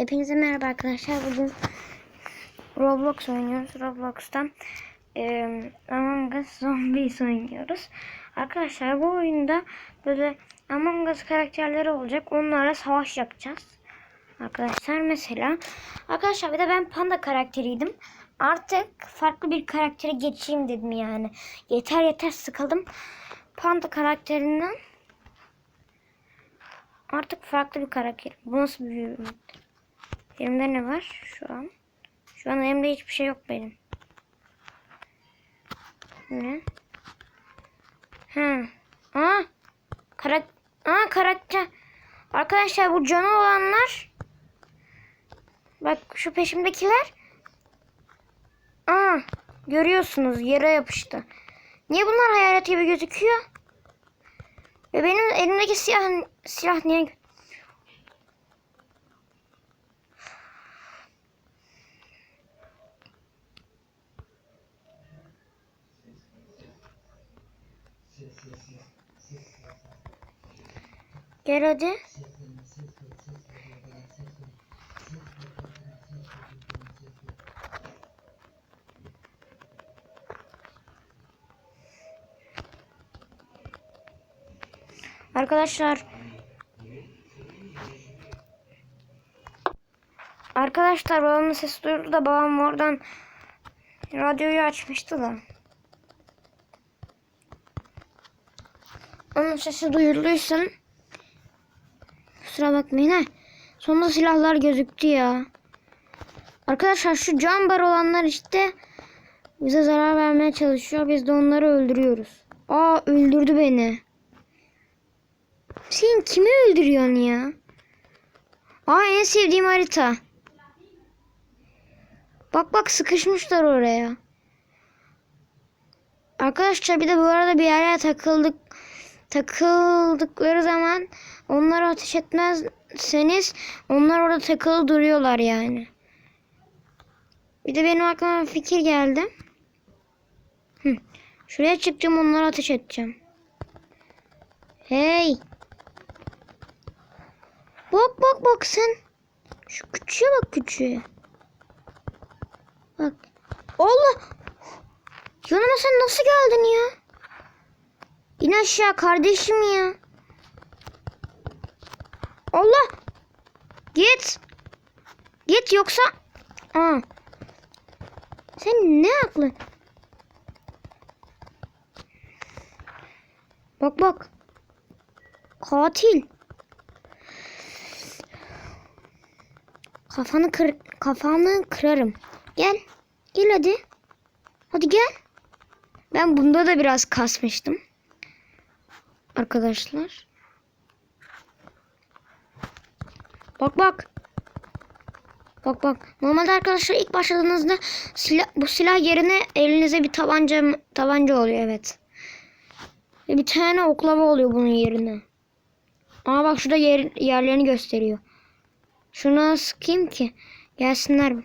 Hepinize merhaba arkadaşlar. Bugün Roblox oynuyoruz. Roblox'tan eee Among Us Zombies oynuyoruz. Arkadaşlar bu oyunda böyle Among Us karakterleri olacak. Onlarla savaş yapacağız. Arkadaşlar mesela. Arkadaşlar bir de ben panda karakteriydim. Artık farklı bir karaktere geçeyim dedim yani. Yeter yeter sıkıldım. Panda karakterinden Artık farklı bir karakter. Bu nasıl bir? Elimde ne var şu an? Şu an elimde hiçbir şey yok benim. Ne? Ha. Aa. Karak Aa karakter. Arkadaşlar bu canı olanlar. Bak şu peşimdekiler. Aa. Görüyorsunuz yere yapıştı. Niye bunlar hayalet gibi gözüküyor? Ve benim elimdeki silah silah niye Gel hadi. Arkadaşlar Arkadaşlar babamın sesi duyuldu da babam oradan radyoyu açmıştı da. Onun sesi duyulduysa kusura bakmayın ha. Sonunda silahlar gözüktü ya. Arkadaşlar şu can bar olanlar işte bize zarar vermeye çalışıyor. Biz de onları öldürüyoruz. Aa öldürdü beni. Sen kimi öldürüyorsun ya? Aa en sevdiğim harita. Bak bak sıkışmışlar oraya. Arkadaşlar bir de bu arada bir yere takıldık. Takıldıkları zaman onları ateş etmezseniz onlar orada takılı duruyorlar yani. Bir de benim aklıma bir fikir geldi. Hı. Şuraya çıkacağım onları ateş edeceğim. Hey. Bak bak bak sen. Şu küçüğe bak küçüğe. Bak. Allah. Yanıma sen nasıl geldin ya? İn aşağı kardeşim ya. Allah. Git. Git yoksa. Aa. Sen ne aklı? Bak bak. Katil. Kafanı kır kafanı kırarım. Gel. Gel hadi. Hadi gel. Ben bunda da biraz kasmıştım. Arkadaşlar. Bak bak. Bak bak. Normalde arkadaşlar ilk başladığınızda silah, bu silah yerine elinize bir tabanca tabanca oluyor evet. Ve bir tane oklava oluyor bunun yerine. Ama bak şurada yer, yerlerini gösteriyor. Şuna sıkayım ki gelsinler.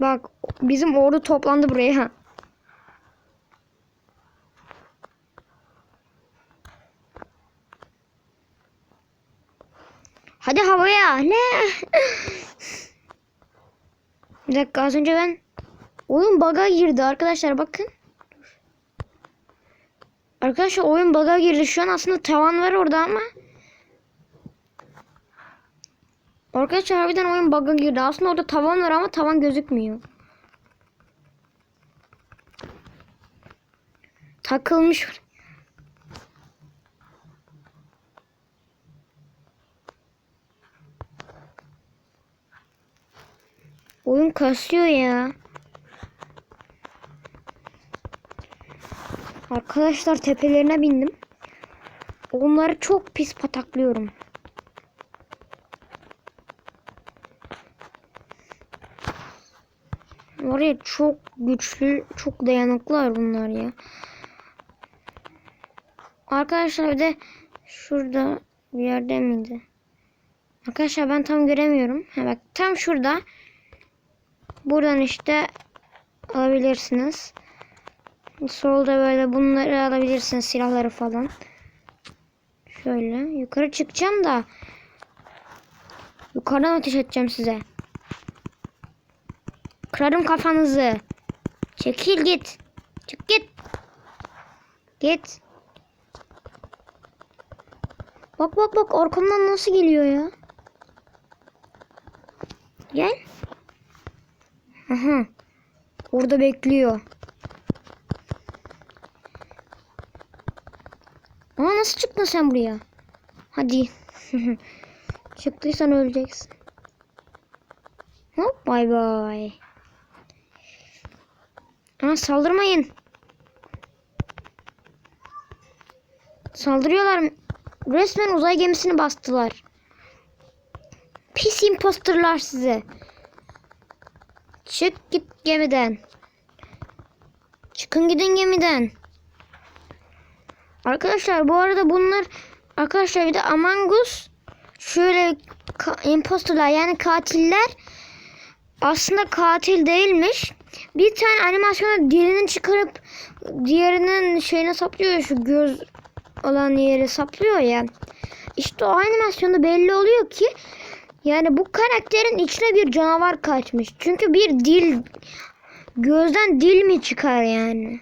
Bak bizim ordu toplandı buraya. Hadi havaya. Ne? Bir dakika az önce ben oyun bug'a girdi arkadaşlar bakın. Arkadaşlar oyun bug'a girdi. Şu an aslında tavan var orada ama Arkadaşlar harbiden oyun bug'a girdi. Aslında orada tavan var ama tavan gözükmüyor. Takılmış. Oyun kasıyor ya. Arkadaşlar tepelerine bindim. Onları çok pis pataklıyorum. Var ya çok güçlü, çok dayanıklılar bunlar ya. Arkadaşlar bir de şurada bir yerde miydi? Arkadaşlar ben tam göremiyorum. Ha bak tam şurada. Buradan işte alabilirsiniz. Solda böyle bunları alabilirsiniz silahları falan. Şöyle yukarı çıkacağım da Yukarıdan ateş edeceğim size. Kırarım kafanızı. Çekil git. Çık git. Git. Bak bak bak arkamdan nasıl geliyor ya. Gel. Aha. Orada bekliyor. Aa nasıl çıktın sen buraya? Hadi. Çıktıysan öleceksin. Hop bay bay. Aa saldırmayın. Saldırıyorlar. Resmen uzay gemisini bastılar. Pis imposterlar size. Çık git gemiden. Çıkın gidin gemiden. Arkadaşlar bu arada bunlar arkadaşlar bir de Among Us şöyle imposterlar yani katiller aslında katil değilmiş. Bir tane animasyonda dilini çıkarıp diğerinin şeyine saplıyor şu göz olan yere saplıyor ya. İşte o animasyonda belli oluyor ki yani bu karakterin içine bir canavar kaçmış. Çünkü bir dil gözden dil mi çıkar yani?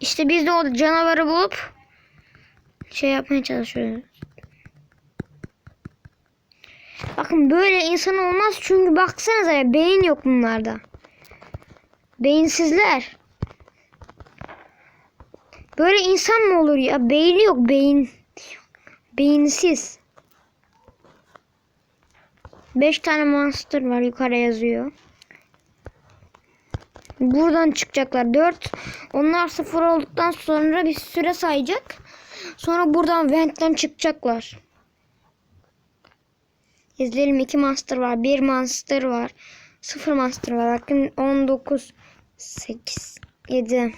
İşte biz de o canavarı bulup şey yapmaya çalışıyoruz. Bakın böyle insan olmaz çünkü baksanıza ya beyin yok bunlarda. Beyinsizler. Böyle insan mı olur ya? Beyni yok beyin. Beyinsiz. 5 tane monster var yukarı yazıyor. Buradan çıkacaklar. 4. Onlar sıfır olduktan sonra bir süre sayacak. Sonra buradan ventten çıkacaklar. İzleyelim. 2 monster var. 1 monster var. 0 monster var. Bakın 19 8 7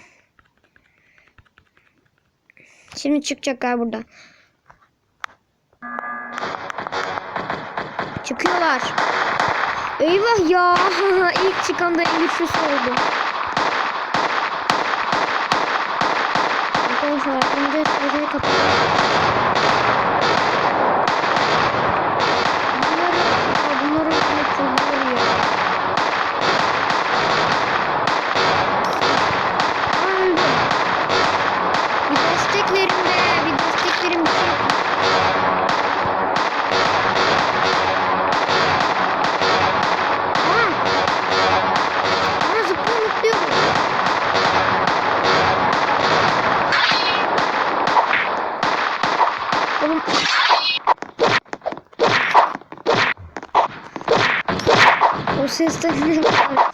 Şimdi çıkacaklar burada. Çıkıyorlar. Eyvah ya. İlk çıkan da en güçlüsü oldu. Arkadaşlar önce sözleri kapatalım. Bunları, bunları çok zor ya. Aa, öldü. Bir destek verin be. Bir destek verin bir şey yapın. Aa. Aa zıplıyor sesten ne var?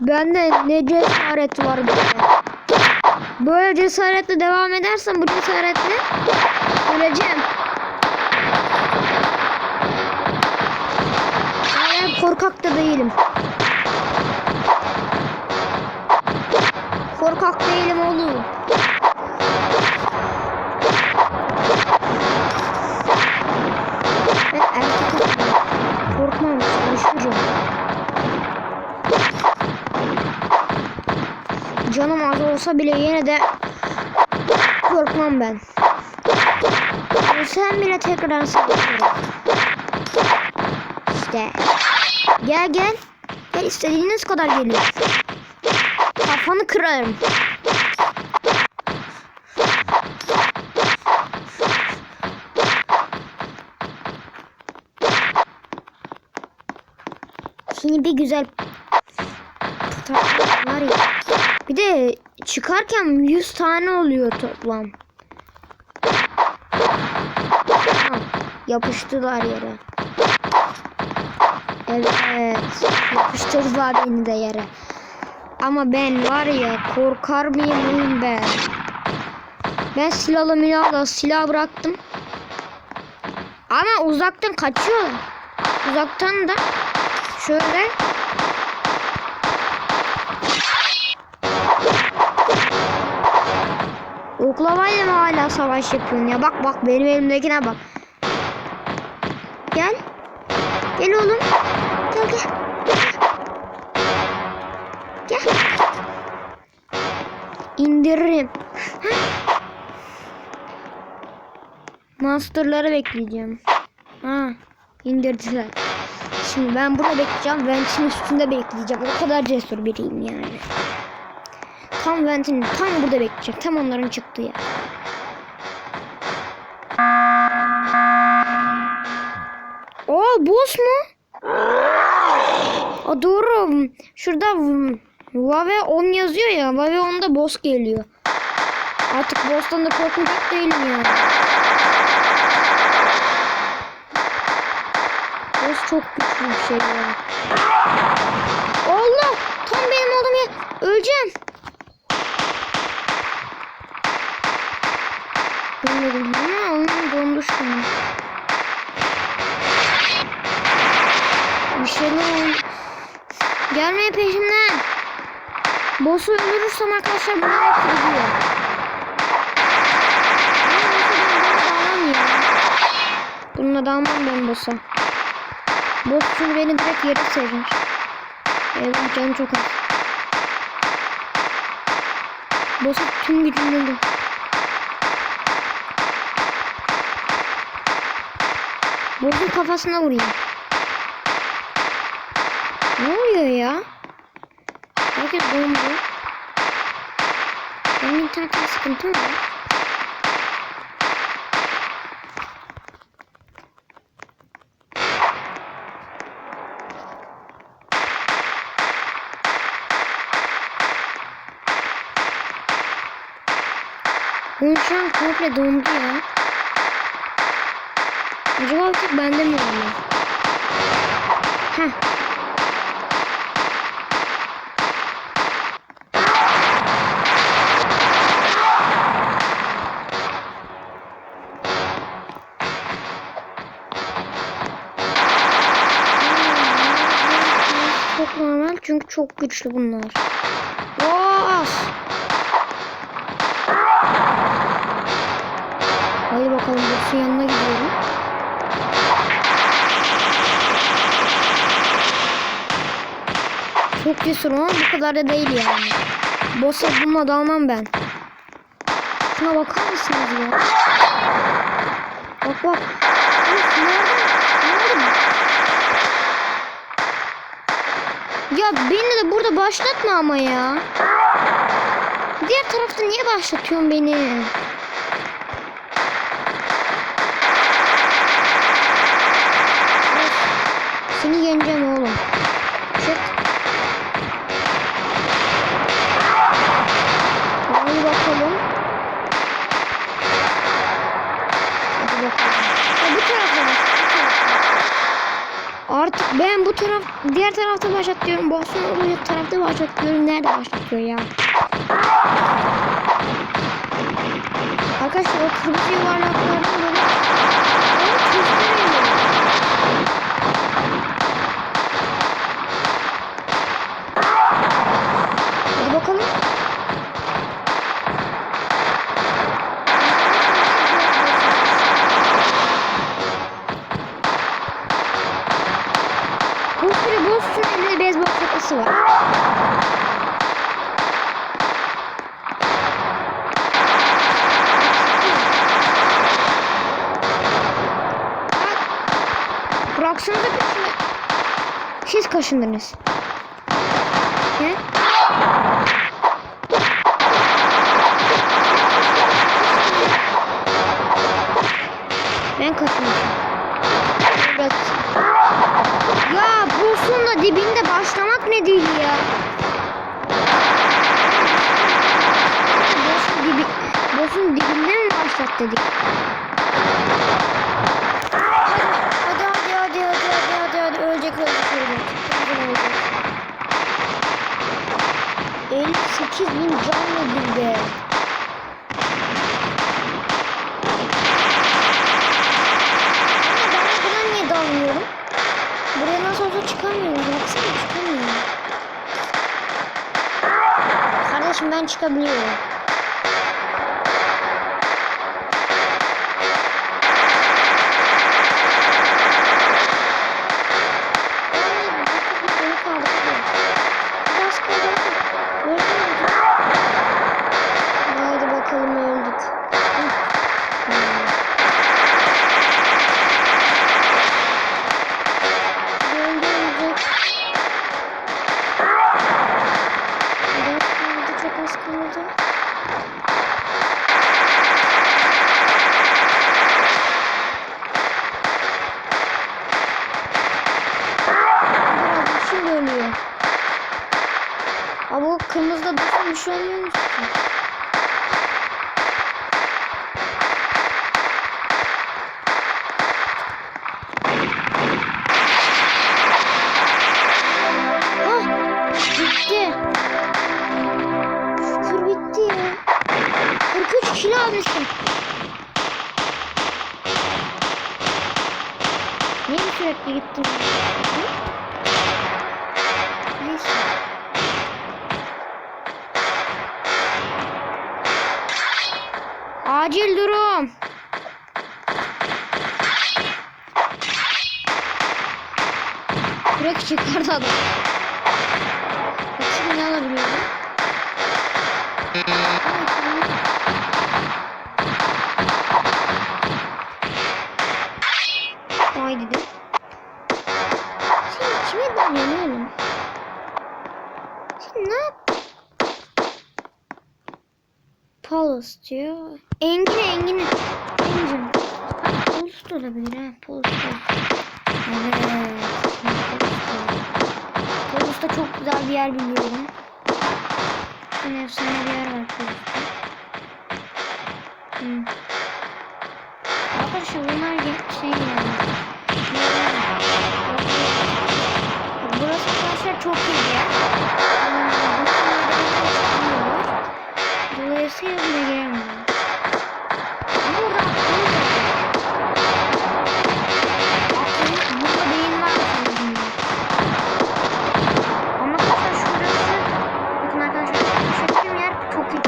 Bende ne cesaret var böyle. Böyle cesaretle devam edersem bu cesaretle öleceğim. Hala korkak da değilim. Korkak değilim oğlum. Ben erkek adamım. Korkmam, çalışırım. Canım az olsa bile yine de korkmam ben. Ölsem bile tekrar savaşırım. İşte. Gel gel. Gel istediğiniz kadar gelin. Kafanı kırarım. Şimdi bir güzel tutar var ya. Bir de çıkarken 100 tane oluyor toplam. Yapıştılar yere. Evet. Yapıştırdılar beni de yere. Ama ben var ya korkar mıyım ben? Ben silahla milahla silah bıraktım. Ama uzaktan kaçıyorlar. Uzaktan da şöyle Oklavayla mı hala savaş yapıyorsun ya? Bak bak benim elimdekine bak. Gel. Gel oğlum. Gel gel. Gel. İndiririm. Hah. Masterları bekleyeceğim. Ha, indirdiler. Şimdi ben burada bekleyeceğim. Vent'in üstünde bekleyeceğim. O kadar cesur biriyim yani. Tam Vent'in tam burada bekleyeceğim. Tam onların çıktığı yer. Aa boss mu? Aa, doğru. Şurada Vave 10 yazıyor ya. Vave 10'da boss geliyor. Artık boss'tan da korkmayacak değilim yani. Boss çok güçlü bir şey yani. Allah! Tam benim olduğum yer. Öleceğim. Ölmedim ama onun dondu. Bir şeyler oldu. Gelmeyin peşimden. Boss'u öldürürsem arkadaşlar bunlar hep gidiyor. Bununla da almam ben boss'a. Boss çünkü beni direkt yere serir. Evet canım çok az. Boss'a tüm gücümle Boss'un kafasına vurayım. Ne oluyor ya? Herkes dondu. Benim internetimde sıkıntı mı? Oyun şu an komple dondu ya. Acaba bir tek bende mi oluyor? Heh. Çok normal çünkü çok güçlü bunlar. Of! Hadi bakalım boss'un yanına gidiyorum. Çok cesur ama bu kadar da değil yani. Boss'a bununla dalmam ben. Şuna bakar mısınız ya? Bak bak. Nerede? Nerede? Ya beni de burada başlatma ama ya. Diğer tarafta niye başlatıyorsun beni? Seni yeneceğim taraf diğer tarafta başlatıyorum. Boss'un olduğu tarafta başlatıyorum. Nerede başlatıyor ya? Arkadaşlar o kırmızı yuvarlaklardan böyle onu kestiremiyorum. Hadi bakalım. Kaşındınız. Ne? Ben kaçmışım. Evet. Ya boss'un da dibinde başlamak ne değil ya? Boss'un dibi, boss'un dibinde mi başlat dedik? 300 bin can yedildi. Ama ben buradan niye dalmıyorum? Buraya nasıl olsa çıkamıyorum. Baksana çıkamıyorum. Kardeşim ben çıkabiliyorum. Niye sürekli gittim? Neyse. Acil durum. Bırak çıkardı adam. Bakayım ne alabiliyorum. Polis diyor. Engin Engin. Engin. Ha, Polis de olabilir ha. Polis de. Evet. Polis'te çok güzel bir yer biliyorum. Yine efsane bir yer var Polis'te. Hmm. Arkadaşlar bunlar şey yani. Burası arkadaşlar çok iyi bir yer. Dolayısıyla buraya giremiyorum. Ama var. Aklım, burada beyin var sanırım. Ama arkadaşlar şurası, bakın arkadaşlar, çektiğim yer çok iyi.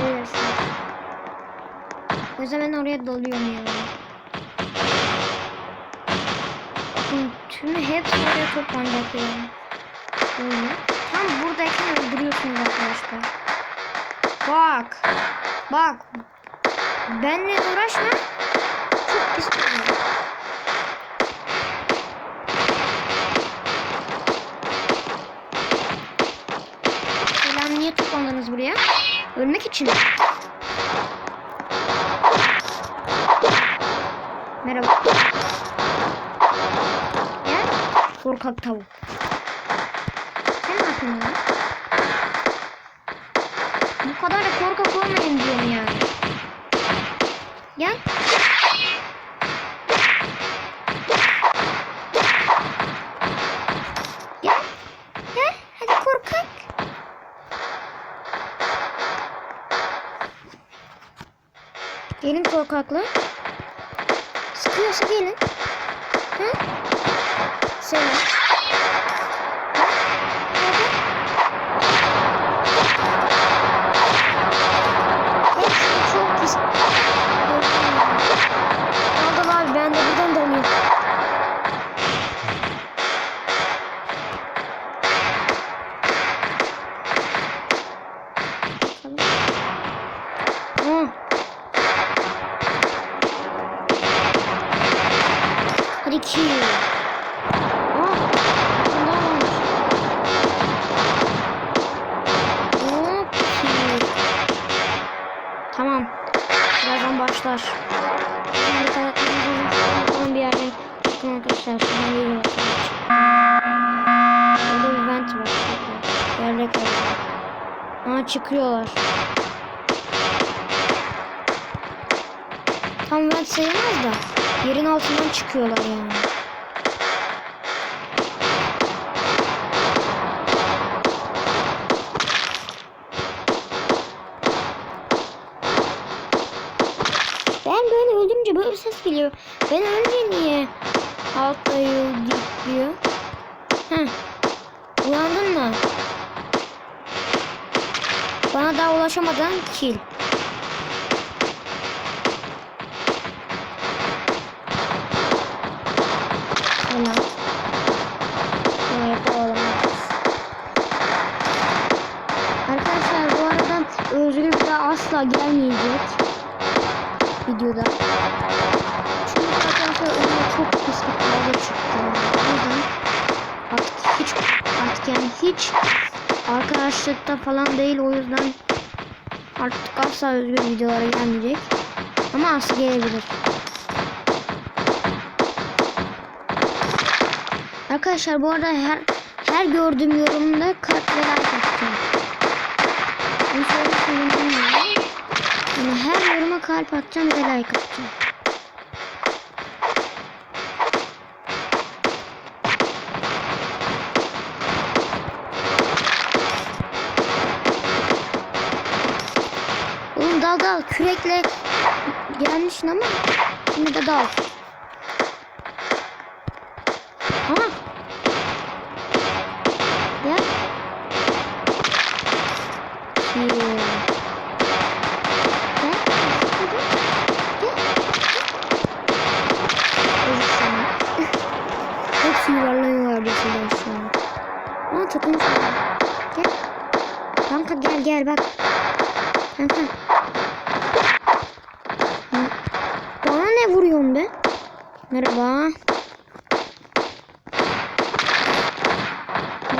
Görüyorsunuz. O yüzden ben oraya dalıyorum yani. Bakın tümü hepsi oraya toplanacak yani. Böyle. Tam buradayken öldürüyorsunuz arkadaşlar. Bak. Bak. Benle uğraşma. Çok pis. Selam niye toplandınız buraya? Ölmek için? Merhaba. Gel. Korkak tavuk. Yapıyorsun lan? Bu kadar da korkak olmayın diyorum yani. Gel. Gel. Gel. Hadi korkak. Gelin korkakla. Sıkıyorsa gelin. Hı? Selam. Pis. Aldım abi ben de buradan. Bakalım. Hı. Hadi kill. Tamam. Birazdan başlar. Şimdi lazım. bir yerden çıkın arkadaşlar. Şuradan geliyor. Burada bir vent var. Yerlek var. Aa çıkıyorlar. Tam vent sayılmaz da yerin altından çıkıyorlar yani. Geliyor. Ben ölünce niye altta yol diyor. Heh. Uyandın mı? Bana daha ulaşamadan kill. Arkadaşlıkta falan değil o yüzden artık asla Özgür videolara gelmeyecek. Ama asla gelebilir. Arkadaşlar bu arada her her gördüğüm yorumda kalp ve like atacağım. Yani her yoruma kalp atacağım ve like atacağım. Kürekle gelmişsin ama yine de dal.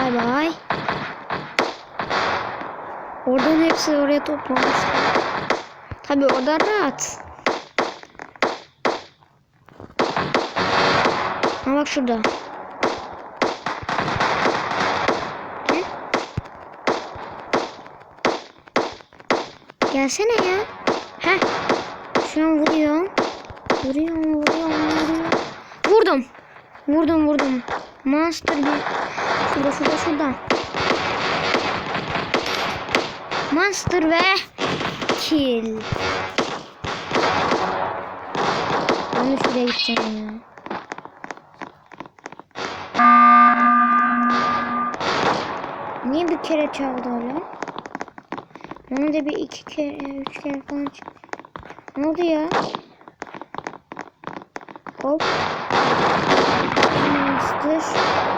Bay bay. Oradan hepsi oraya toplamış. Tabi orada rahat. Ha bak şurada. Gel. Gelsene ya. Heh. Şu an vuruyor. Vuruyor, vuruyor, vuruyor. Vurdum. Vurdum, vurdum. Monster bir. Şurada, şurada, şurada. Monster ve kill. Ben de şuraya gideceğim ya. Niye bir kere çaldı öyle? Onu da bir iki kere, üç kere falan. Ne oldu ya? Hop. Monster.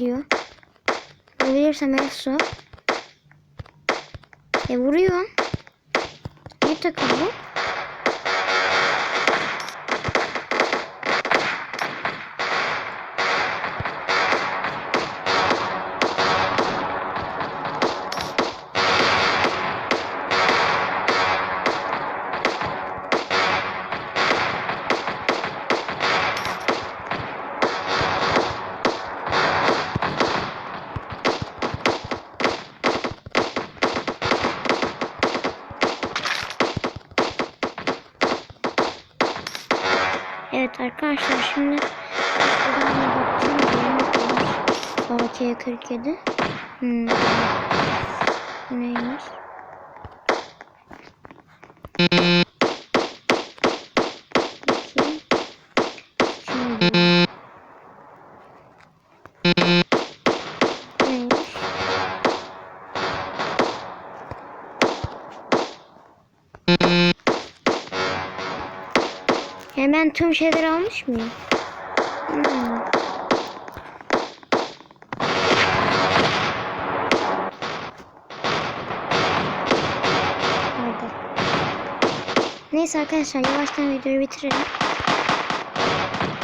gidiyor. Vurabilirsem el su. E vuruyor. Ne takıldı? Arkadaşlar şimdi. AK 47. Hmm. Neymiş? Bakayım. Şimdi. Tüm şeyleri almış mıyım? Hmm. Neyse arkadaşlar yavaştan videoyu bitirelim.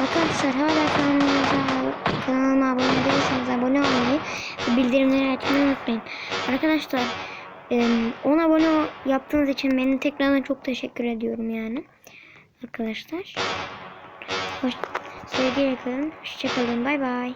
Arkadaşlar hala kanalımıza kanalıma abone değilseniz abone olmayı ve bildirimleri açmayı unutmayın. Arkadaşlar 10 abone yaptığınız için beni tekrardan çok teşekkür ediyorum yani. Arkadaşlar. Hoş, sevgiyle kalın. Hoşçakalın. Bay bay.